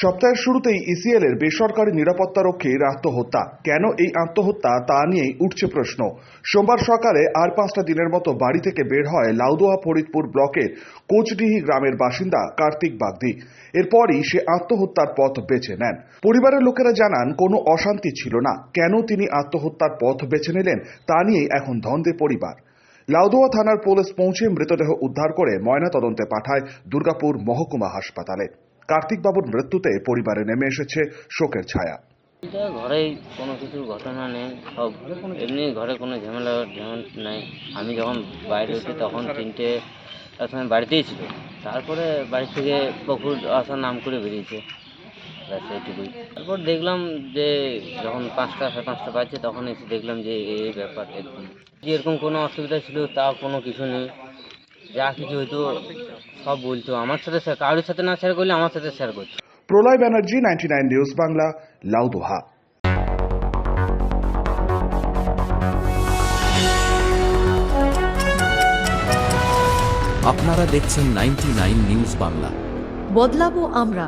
সপ্তাহের শুরুতেই ইসিএল এর বেসরকারি নিরাপত্তারক্ষীর আত্মহত্যা। কেন এই আত্মহত্যা তা নিয়েই উঠছে প্রশ্ন। সোমবার সকালে আর পাঁচটা দিনের মতো বাড়ি থেকে বের হয় লাউদোয়া ফরিদপুর ব্লকের কোচডিহি গ্রামের বাসিন্দা কার্তিক বাগদি। এরপরই সে আত্মহত্যার পথ বেছে নেন। পরিবারের লোকেরা জানান, কোনো অশান্তি ছিল না। কেন তিনি আত্মহত্যার পথ বেছে নিলেন তা নিয়েই এখন ধন্দে পরিবার। লাউদোয়া থানার পুলিশ পৌঁছে মৃতদেহ উদ্ধার করে ময়নাতদন্তে পাঠায় দুর্গাপুর মহকুমা হাসপাতালে। কার্তিক বাবুর মৃত্যুতে পরিবারে নেমে এসেছে শোকের ছায়া। ঘরেই কোনো কিছু ঘটনা নেই, সব এমনি ঘরে কোনো ঝামেলা ঝামেলা নেই। আমি যখন বাইরে উঠি তখন তিনটে তার সময় বাড়িতেই ছিল। তারপরে বাড়ি থেকে পুকুর আসার নাম করে বেরিয়েছে। ব্যাস তারপর দেখলাম যে যখন পাঁচটা সাড়ে পাঁচটা বাজছে তখন এসে দেখলাম যে এই ব্যাপার এরকম যে এরকম কোনো অসুবিধা ছিল তা কোনো কিছু নেই। যা কিছু হইতো সব বলতো। আমার সাথে শেয়ার কারোর সাথে না শেয়ার করলে আমার সাথে শেয়ার করতো। Pralay Banerjee ninety nine news Bangla Laudoha. আপনারা দেখছেন নাইনটি নিউজ বাংলা। বদলাবো আমরা